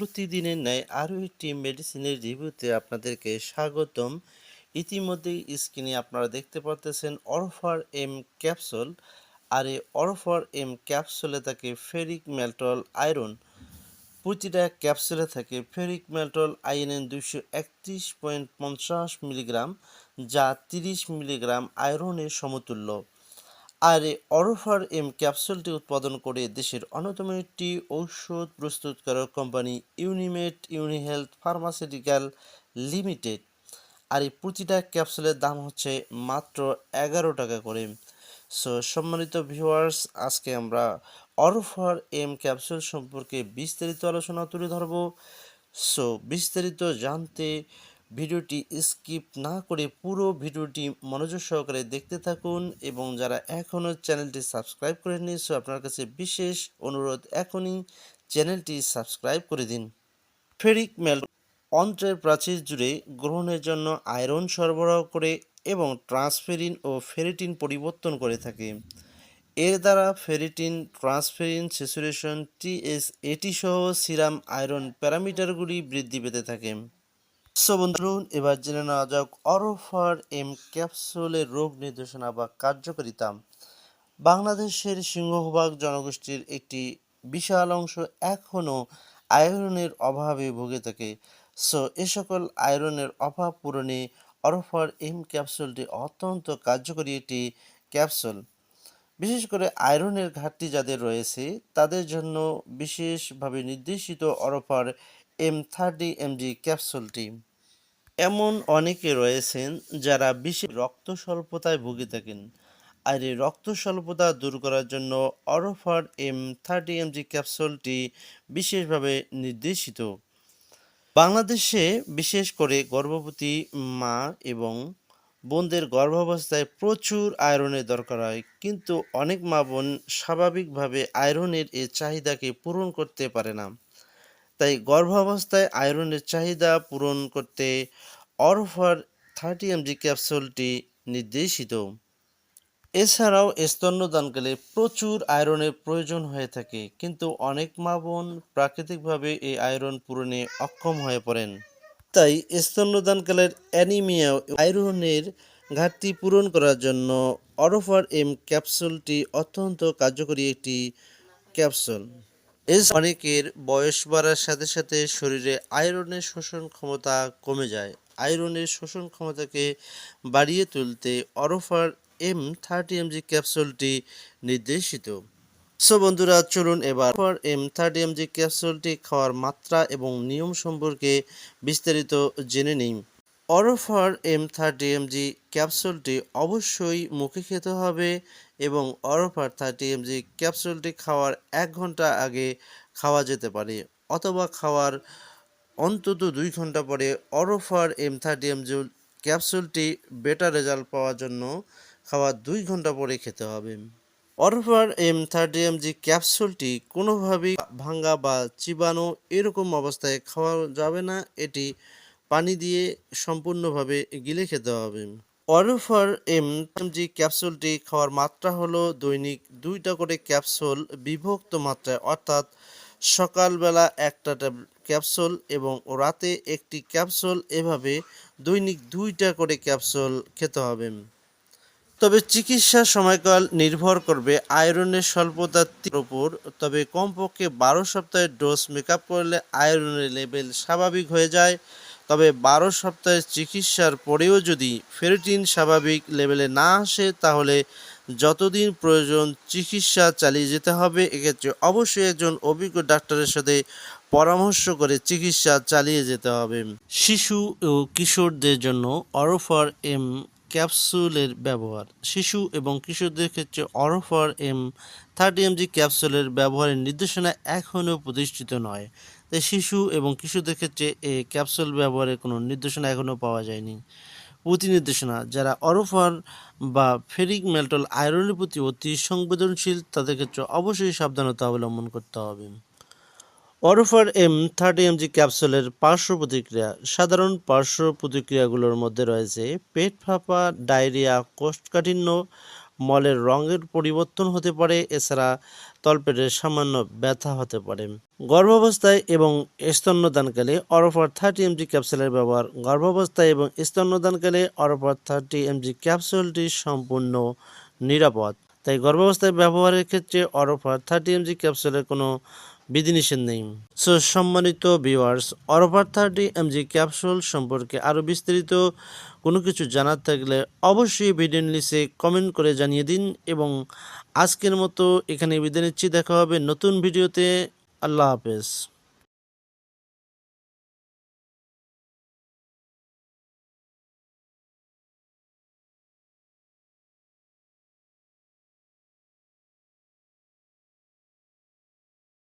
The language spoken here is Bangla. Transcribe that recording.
প্রতিদিনের ন্যায় আরও একটি মেডিসিনের রিভিউতে আপনাদেরকে স্বাগতম। ইতিমধ্যেই স্ক্রিনে আপনারা দেখতে পারতেছেন অরফার এম ক্যাপসুল আর এই অরফার এম ক্যাপসুলে থাকে ফেরিক মেল্টল আয়রন প্রতিটা ক্যাপসুলে থাকে ফেরিক মেল্টল আয়রন দুশো একত্রিশ পয়েন্ট পঞ্চাশ মিলিগ্রাম, যা তিরিশ মিলিগ্রাম আয়রনের সমতুল্য। আর এই অরফার এম ক্যাপসুলটি উৎপাদন করে দেশের অন্যতম একটি ঔষধ প্রস্তুতকারক company Unimed Unihealth pharmaceutical limited. আর এই প্রতিটা ক্যাপসুলের দাম হচ্ছে মাত্র এগারো টাকা করে। সো, সম্মানিত ভিউয়ার্স, আজকে আমরা অরফার এম ক্যাপসুল সম্পর্কে বিস্তারিত আলোচনা তুলে ধরব। সো, বিস্তারিত জানতে ভিডিওটি স্কিপ না করে পুরো ভিডিওটি মনোযোগ সহকারে দেখতে থাকুন এবং যারা এখনও চ্যানেলটি সাবস্ক্রাইব করেননি, সো আপনার কাছে বিশেষ অনুরোধ এখনই চ্যানেলটি সাবস্ক্রাইব করে দিন। ফেরিক মেল অন্ত্রের প্রাচীর জুড়ে গ্রহণের জন্য আয়রন সরবরাহ করে এবং ট্রান্সফেরিন ও ফেরিটিন পরিবর্তন করে থাকে। এর দ্বারা ফেরিটিন, ট্রান্সফেরিন স্যাচুরেশন টিএস এটি সহ সিরাম আয়রন প্যারামিটারগুলি বৃদ্ধি পেতে থাকে। সো বন্ধুরা এবার জেনে নেওয়া যাক অরোফার এম ক্যাপসুলের রোগ নির্দেশনা বা কার্যকারিতা। বাংলাদেশের সিংহভাগ জনগোষ্ঠীর একটি বিশাল অংশ এখনও আয়রনের অভাবে ভুগে থাকে। সো এ সকল আয়রনের অভাব পূরণে অরফার এম ক্যাপসুলটি অত্যন্ত কার্যকরী একটি ক্যাপসুল। বিশেষ করে আয়রনের ঘাটতি যাদের রয়েছে, তাদের জন্য বিশেষভাবে নির্দেশিত অরফার এম থার্টি এমজি ক্যাপসুলটি। এমন অনেকে রয়েছেন যারা বিশেষ রক্ত স্বল্পতায় ভুগে থাকেন। আর এই রক্ত স্বল্পতা দূর করার জন্য অরফার এম থার্টি এমজি ক্যাপসুলটি বিশেষভাবে নির্দেশিত। বাংলাদেশে বিশেষ করে গর্ভবতী মা এবং বোনদের গর্ভাবস্থায় প্রচুর আয়রনের দরকার হয়। কিন্তু অনেক মা বোন স্বাভাবিকভাবে আয়রনের এই চাহিদাকে পূরণ করতে পারে না। তাই গর্ভাবস্থায় আয়রনের চাহিদা পূরণ করতে অরফার থার্টি এমজি ক্যাপসুলটি নির্দেশিত। এছাড়াও স্তন্যদানকালে প্রচুর আয়রনের প্রয়োজন হয়ে থাকে, কিন্তু অনেক মা বোন প্রাকৃতিকভাবে এই আয়রন পূরণে অক্ষম হয়ে পড়েন। তাই স্তন্যদানকালের অ্যানিমিয়া আয়রনের ঘাটতি পূরণ করার জন্য অরফার এম ক্যাপসুলটি অত্যন্ত কার্যকরী একটি ক্যাপসুল। অনেকের বয়স বাড়ার সাথে সাথে শরীরে আয়রনের শোষণ ক্ষমতা কমে যায়। আয়রনের শোষণ ক্ষমতাকে বাড়িয়ে তুলতে অরফার এম থার্টি এমজি ক্যাপসুলটি নির্দেশিত। সো বন্ধুরা, চলুন এবার অরফার এম থার্টি এমজি ক্যাপসুলটি খাওয়ার মাত্রা এবং নিয়ম সম্পর্কে বিস্তারিত জেনে নিই। অরফার এম থার্টি এমজি ক্যাপসুলটি অবশ্যই মুখে খেতে হবে এবং অরফার থার্টি এমজি ক্যাপসুলটি খাওয়ার এক ঘণ্টা আগে খাওয়া যেতে পারে অথবা খাওয়ার অন্তত দুই ঘণ্টা পরে অরফার এম থার্টি এমজি ক্যাপসুলটি বেটার রেজাল্ট পাওয়ার জন্য খাওয়ার দুই ঘণ্টা পরে খেতে হবে। অরফার এম থার্টি এমজি ক্যাপসুলটি কোনোভাবেই ভাঙ্গা বা চিবানো এরকম অবস্থায় খাওয়া যাবে না, এটি পানি দিয়ে সম্পূর্ণভাবে গিলে খেতে হবে। অরফার এম জি ক্যাপসুলটি খাওয়ার মাত্রা হলো দৈনিক দুইটা করে ক্যাপসুল বিভক্ত মাত্রায়, অর্থাৎ সকালবেলা একটা ক্যাপসুল এবং রাতে একটি ক্যাপসুল এভাবে দৈনিক দুইটা করে ক্যাপসুল খেতে হবে। তবে চিকিৎসার সময়কাল নির্ভর করবে আয়রনের স্বল্পতার উপর, তবে কমপক্ষে বারো সপ্তাহের ডোজ মেকআপ করলে আয়রনের লেভেল স্বাভাবিক হয়ে যায়। তবে বারো সপ্তাহের চিকিৎসার পরেও যদি ফেরিটিন স্বাভাবিক লেভেলে না আসে, তাহলে যতদিন প্রয়োজন চিকিৎসা চালিয়ে যেতে হবে, এক্ষেত্রে অবশ্যই একজন অভিজ্ঞ ডাক্তারের সাথে পরামর্শ করে চিকিৎসা চালিয়ে যেতে হবে। শিশু ও কিশোরদের জন্য অরফার এম ক্যাপসুলের ব্যবহার। শিশু এবং কিশোরদের ক্ষেত্রে অরফার এম থার্টি এমজি ক্যাপসুলের ব্যবহারের নির্দেশনা এখনও প্রতিষ্ঠিত নয়। তাই শিশু এবং কিশোরদের ক্ষেত্রে এই ক্যাপসুল ব্যবহারের কোনো নির্দেশনা এখনও পাওয়া যায়নি। প্রতি নির্দেশনা, যারা অরফার বা ফেরিক মেল্টল আয়রনের প্রতি অতি সংবেদনশীল, তাদের ক্ষেত্রে অবশ্যই সাবধানতা অবলম্বন করতে হবে। অরফার এম থার্টি এমজি ক্যাপসুলের পার্শ্ব প্রতিক্রিয়া, সাধারণ পার্শ্ব প্রতিক্রিয়াগুলোর মধ্যে রয়েছে পেট ফাঁপা, ডায়রিয়া, কোষ্ঠকাঠিন্য, মলের রঙের পরিবর্তন হতে পারে, এছাড়া তলপেটের সামান্য ব্যথা হতে পারে। গর্ভাবস্থায় এবং স্তন্যদানকালে অরফার থার্টি এমজি ক্যাপসুলের ব্যবহার গর্ভাবস্থায় এবং স্তন্যদানকালে অরফার থার্টি এমজি ক্যাপসুলটি সম্পূর্ণ নিরাপদ। তাই গর্ভাবস্থায় ব্যবহারের ক্ষেত্রে অরফার থার্টি এমজি ক্যাপসুলের কোনো বিধিনিষেধ নেই। সো সম্মানিত viewers Orofer thirty MG capsule সম্পর্কে আরও বিস্তারিত কোনো কিছু জানার থাকলে অবশ্যই ভিডিও নিচে কমেন্ট করে জানিয়ে দিন এবং আজকের মতো এখানে বিদায় নিচ্ছি। দেখা হবে নতুন ভিডিওতে। আল্লাহ হাফেজ।